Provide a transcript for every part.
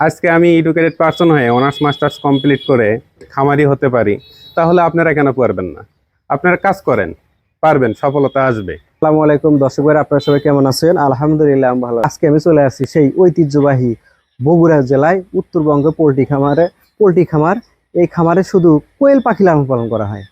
আজকে আমি educated person হয়ে অনার্স মাস্টার্স কমপ্লিট করে খামারি হতে পারি, তাহলে আপনারা কেন পারবেন না? আপনারা কাজ করেন, পারবেন, সফলতা আসবে। আসসালামু আলাইকুম দর্শক ভাইরা, আপনারা সবাই কেমন আছেন? আলহামদুলিল্লাহ, আমি ভালো আজকে আমি চলে আসি সেই ঐতিহ্যবাহী বগুড়া জেলায় উত্তরবঙ্গ পোলট্রি খামারে। পোলট্রি খামার, এই খামারে শুধু কোয়েল পাখি লালন পালন করা হয়।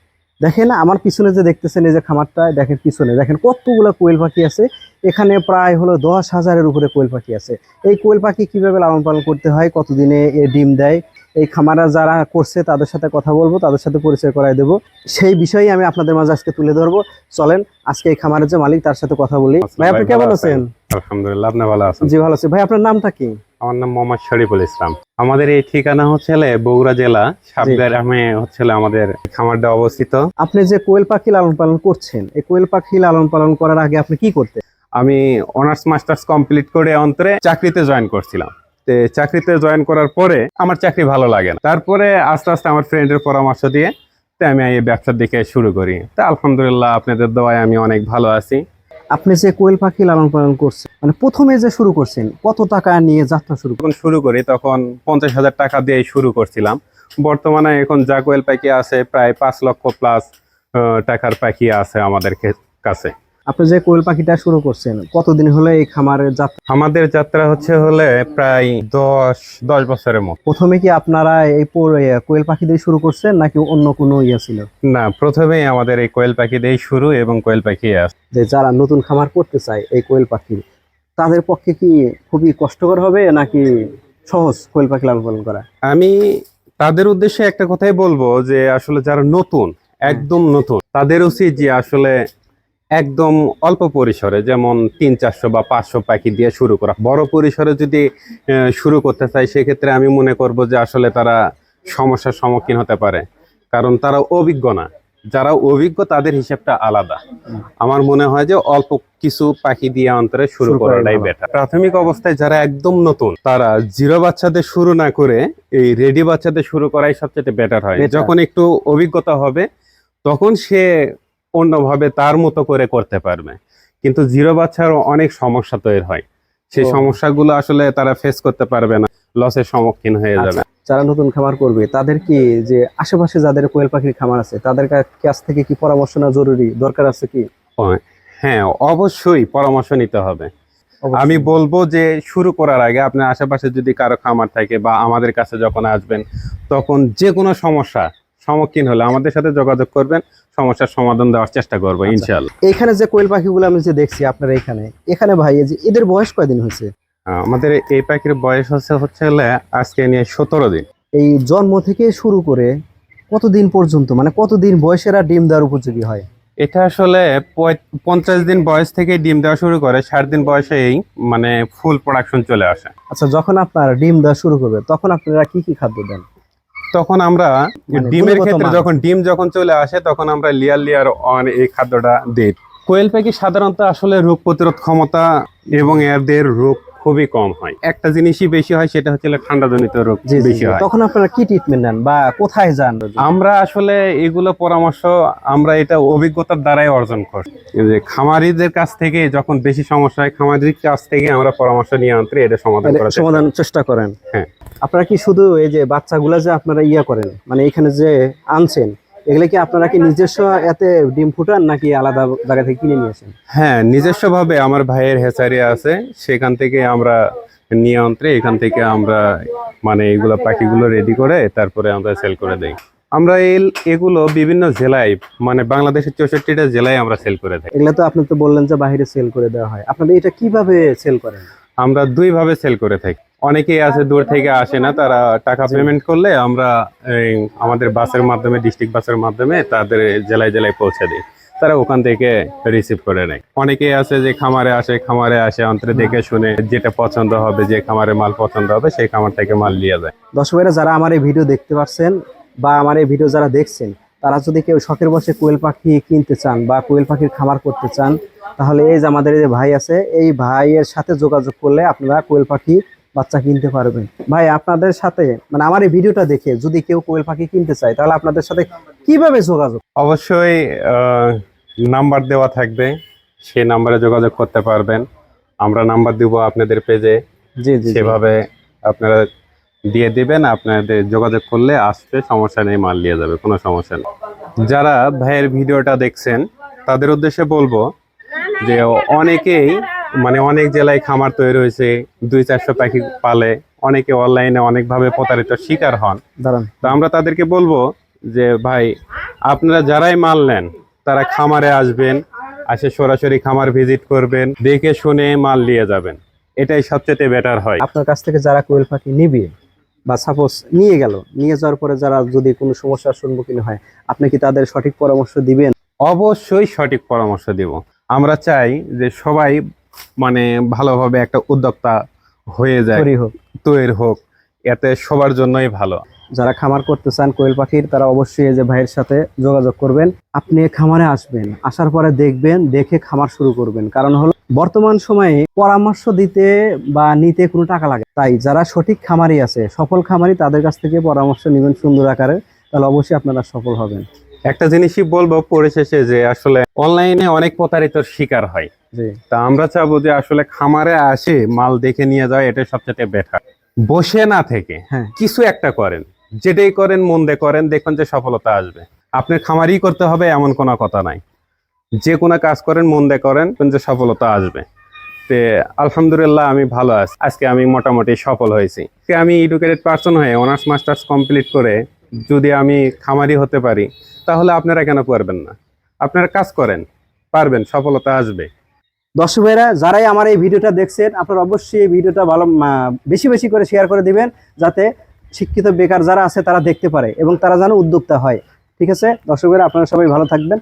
দেখেন আমার পিছনে যে দেখতেছেন এই যে খামারটা দেখেন পিছনে। দেখেন কতগুলো কোয়েল পাখি আছে। এখানে প্রায় হলো দশ হাজারের উপরে কোয়েল পাখি আছে। এই কোয়েল পাখি কীভাবে লালন পালন করতে হয় কতদিনে এ ডিম দেয় এই খামারা যারা করছে তাদের সাথে কথা বলব তাদের সাথে পরিচয় করাই দেবো। সেই বিষয়ে আমি আপনাদের মাঝে আজকে তুলে ধরবো। চলেন আজকে এই খামারের যে মালিক তার সাথে কথা বলি। ভাই আপনি কেমন আছেন? আলহামদুলিল্লাহ আপনি ভালো আছেন? জি ভালো আছি। ভাই আপনার নামটা কি? আমার নাম মোহাম্মদ শরীফুল ইসলাম। আমাদের এই ঠিকানা হচ্ছে বগুড়া জেলা হচ্ছে আমাদের খামারটা অবস্থিত। আপনি যে কোয়েল পাখি লালন পালন করছেন এই কোয়েল পাখি লালন পালন করার আগে আপনি কি করতেন? আমি অনার্স মাস্টার্স কমপ্লিট করে অন্তরে চাকরিতে জয়েন করছিলাম। চাকরিতে জয়েন করার পরে আমার চাকরি ভালো লাগে না। তারপরে আস্তে আস্তে আমার ফ্রেন্ডের পরামর্শ দিয়ে আমি এই ব্যবসার দিকে শুরু করি। তা আলহামদুলিল্লাহ আপনাদের দোয়ায় আমি অনেক ভালো আছি। আপনি যে কোয়েল পাখি লালন পালন করছেন মানে প্রথমে যে শুরু করছেন, কত টাকা নিয়ে যাত্রা শুরু যখন শুরু করি তখন পঞ্চাশ হাজার টাকা দিয়ে শুরু করছিলাম। বর্তমানে এখন যা কোয়েল পাখি আছে, প্রায় পাঁচ লক্ষ প্লাস টাকার পাখি আছে আমাদের কাছে। আপনি যে কোয়েল পাখিটা শুরু করছেন কতদিন হলো এই খামারের যাত্রা? আমাদের যাত্রা হচ্ছে হলে প্রায় দশ দশ বছরের মতো। প্রথমে কি আপনারা এই কোয়েল পাখি দিয়ে শুরু করছেন নাকি অন্য কোনো ইয়ে ছিল? না প্রথমেই আমাদের এই কোয়েল পাখি দিয়েই শুরু এবং কোয়েল পাখি আছে যে যারা নতুন খামার করতে চায় এই কোয়েল পাখি তাদের পক্ষে কি খুবই কষ্টকর হবে নাকি সহজ কোয়েল পাখি লালন পালন করা? আমি তাদের উদ্দেশ্যে একটা কথাই বলব যে আসলে যারা নতুন একদম নতুন তাদের উচিত যে আসলে একদম অল্প পরিসরে যেমন তিন চারশো বা পাঁচশো পাখি দিয়ে শুরু করা। বড় পরিসরে যদি শুরু করতে চায় সেক্ষেত্রে আমি মনে করব যে আসলে তারা সমস্যার সম্মুখীন হতে পারে। কারণ তারা অভিজ্ঞ না। যারা অভিজ্ঞ তাদের হিসাবটা আলাদা। আমার মনে হয় যে অল্প কিছু পাখি দিয়ে অন্তরে শুরু শুরু করাটাই বেটার প্রাথমিক অবস্থায় যারা একদম নতুন তারা জিরো বাচ্চাদের শুরু না করে এই রেডি বাচ্চাদের শুরু করাই সবচেয়ে বেটার হয়। যখন একটু অভিজ্ঞতা হবে তখন সে অন্যভাবে তার মতো করে করতে পারবে। কিন্তু জিরো বাচ্চার অনেক সমস্যা তৈরি হয়। সেই সমস্যাগুলো আসলে তারা ফেস করতে পারবে না লসের সম্মুখীন হয়ে যাবে। যারা নতুন খামার করবে তাদের কি যে আশেপাশে যাদের কোয়েল পাখির খামার আছে তাদের কাছ থেকে কি পরামর্শ নেওয়া জরুরি? দরকার আছে কি? হ্যাঁ অবশ্যই পরামর্শ নিতে হবে। আমি বলব যে শুরু করার আগে আপনার আশেপাশে যদি কারও খামার থাকে বা আমাদের কাছে যখন আসবেন তখন যে কোনো সমস্যা সম্মুখীন হলে আমাদের সাথে যোগাযোগ করবেন সমস্যার সমাধান দেওয়ার চেষ্টা করব আচ্ছা। ইনশাল্লাহ এইখানে যে কোয়েল পাখিগুলো আমি যে দেখছি আপনার এখানে এখানে ভাই যে এদের বয়স কয়দিন হয়েছে? আমাদের এই পাখির বয়স হচ্ছে হচ্ছে হলে আজকে নিয়ে সতেরো দিন। এই জন্ম থেকে শুরু করে কতদিন পর্যন্ত মানে কতদিন বয়সেরা ডিম দেওয়ার উপযোগী হয়? এটা আসলে পঞ্চাশ দিন বয়স থেকে ডিম দেওয়া শুরু করে ষাট দিন বয়সেই মানে ফুল প্রোডাকশন চলে আসে। আচ্ছা যখন আপনার ডিম দেওয়া শুরু করবে তখন আপনারা কি কি খাদ্য দেন? তখন আমরা মানে ডিমের ক্ষেত্রে যখন ডিম যখন চলে আসে তখন আমরা লিয়ার লিয়ার অন এই খাদ্যটা দিই। কোয়েল পাখি সাধারণত আসলে রোগ প্রতিরোধ ক্ষমতা এবং এদের রোগ খুবই কম হয়। একটা জিনিসই বেশি হয় সেটা হচ্ছে ঠান্ডা জনিত রোগ বেশি হয়। তখন আপনারা কি ট্রিটমেন্ট নেন বা কোথায় যান? আমরা আসলে এগুলো পরামর্শ আমরা এটা অভিজ্ঞতার দ্বারাই অর্জন করি। যে খামারিদের কাছ থেকে যখন বেশি সমস্যা হয় খামারির কাছ থেকে আমরা পরামর্শ নিয়ে আনতে এটা সমাধান মানে করার চেষ্টা সমাধান চেষ্টা করেন। হ্যাঁ। আপনারা কি শুধু এই যে বাচ্চাগুলা যে আপনারা ইয়া করেন মানে এখানে যে আনছেন এগুলো কি আপনারা কি নিজস্ব এতে ডিম ফুটান নাকি আলাদা জায়গা থেকে কিনে নিয়েছেন আসেন? হ্যাঁ নিজস্বভাবে আমার ভাইয়ের হেচারি আছে। সেখান থেকে আমরা নিয়ন্ত্রে এখান থেকে আমরা মানে এগুলো পাখিগুলো রেডি করে তারপরে আমরা সেল করে দেই। আমরা এই এগুলো বিভিন্ন জেলায় মানে বাংলাদেশের চৌষট্টিটা জেলায় আমরা সেল করে থাকি। এগুলো তো আপনি তো বললেন যে বাইরে সেল করে দেওয়া হয়। আপনারা এটা কীভাবে সেল করেন? আমরা দুই ভাবে সেল করে থাকি। অনেকেই আছে দূর থেকে আসে না তারা টাকা পেমেন্ট করলে আমরা এই, আমাদের বাসের মাধ্যমে ডিস্ট্রিক্ট বাসের মাধ্যমে তাদের জেলায় জেলায় পৌঁছে দিই। তারা ওখান থেকে রিসিভ করে নেয়। অনেকেই আছে যে খামারে আসে খামারে আসে অন্তরে দেখে শুনে যেটা পছন্দ হবে যে খামারের মাল পছন্দ হবে সেই খামার থেকে মাল নিয়ে যায়। দর্শকেরা যারা আমার এই ভিডিও দেখতে পাচ্ছেন বা আমার এই ভিডিও যারা দেখছেন তারা যদি কেউ শখের বসে কোয়েল পাখি কিনতে চান বা কোয়েল পাখির খামার করতে চান তাহলে এই যে আমাদের এই যে ভাই আছে এই ভাইয়ের সাথে যোগাযোগ করলে আপনারা কোয়েল পাখি বাচ্চা কিনতে পারবেন ভাই আপনাদের সাথে মানে আমার এই ভিডিওটা দেখে যদি কেউ কোয়েল পাখি কিনতে চায় তাহলে আপনাদের সাথে কীভাবে যোগাযোগ? অবশ্যই নাম্বার দেওয়া থাকবে। সেই নাম্বারে যোগাযোগ করতে পারবেন। আমরা নাম্বার দিব আপনাদের পেজে। জি জি জি। সেভাবে আপনারা দিয়ে দিবেন আপনাদের যোগাযোগ করলে আসবে সমস্যা নেই মাল নিয়ে যাবে কোনো সমস্যা নেই। যারা ভাইয়ের ভিডিওটা দেখছেন তাদের উদ্দেশ্যে বলব যে অনেকেই মানে অনেক জেলায় খামার তৈরি হয়েছে দুই চারশো পাখি পালে অনেকে অনলাইনে অনেকভাবে প্রতারিত শিকার হন। তো আমরা তাদেরকে বলব যে ভাই আপনারা যারাই মাল নেন তারা খামারে আসবেন আসে সরাসরি খামার ভিজিট করবেন দেখে শুনে মাল নিয়ে যাবেন। এটাই সবচেয়ে বেটার হয়। আপনার কাছ থেকে যারা কোয়েল পাখি নিবে বা সাপোজ নিয়ে গেল নিয়ে যাওয়ার পরে যারা যদি কোনো সমস্যার সম্মুখীন হয় আপনি কি তাদের সঠিক পরামর্শ দিবেন? অবশ্যই সঠিক পরামর্শ দিব। আমরা চাই যে সবাই মানে ভালোভাবে একটা উদ্যোক্তা হয়ে যায় তৈরি হোক। এতে সবার জন্যই ভালো। যারা খামার করতে চান কোয়েল পাখির তারা অবশ্যই এই যে ভাইয়ের সাথে যোগাযোগ করবেন। আপনি খামারে আসবেন আসার পরে দেখবেন দেখে খামার শুরু করবেন। কারণ হলো বর্তমান সময়ে পরামর্শ দিতে বা নিতে কোনো টাকা লাগে তাই যারা সঠিক খামারি আছে সফল খামারি তাদের কাছ থেকে পরামর্শ নেবেন সুন্দর আকারে তাহলে অবশ্যই আপনারা সফল হবেন। একটা জিনিসই বলব পরিশেষে যে আসলে অনলাইনে অনেক প্রতারিত শিকার হয়। জি। তা আমরা চাবো যে আসলে খামারে আসে মাল দেখে নিয়ে যায় এটা সবচেয়ে বেটার বসে না থেকে হ্যাঁ। কিছু একটা করেন। যেটাই করেন মন দিয়ে করেন দেখুন যে সফলতা আসবে। আপনার খামারই করতে হবে এমন কোনো কথা নাই। যে কোনো কাজ করেন মন দিয়ে করেন যে সফলতা আসবে। তে আলহামদুলিল্লাহ আমি ভালো আছি। আজকে আমি মোটামুটি সফল হয়েছি। আমি এডুকেটেড পার্সন হয়ে অনার্স মাস্টার্স কমপ্লিট করে যদি আমি খামারি হতে পারি তাহলে আপনারা কেন পারবেন না? আপনারা কাজ করেন পারবেন সফলতা আসবে। দর্শক ভাইরা, যারাই আমার এই ভিডিওটা দেখছেন, আপনারা অবশ্যই এই ভিডিওটা ভালো বেশি বেশি করে শেয়ার করে দিবেন, যাতে শিক্ষিত বেকার যারা আছে তারা দেখতে পারে এবং তারা যেন উদ্যোক্তা হয়। ঠিক আছে? দর্শক ভাইরা, আপনারা সবাই ভালো থাকবেন।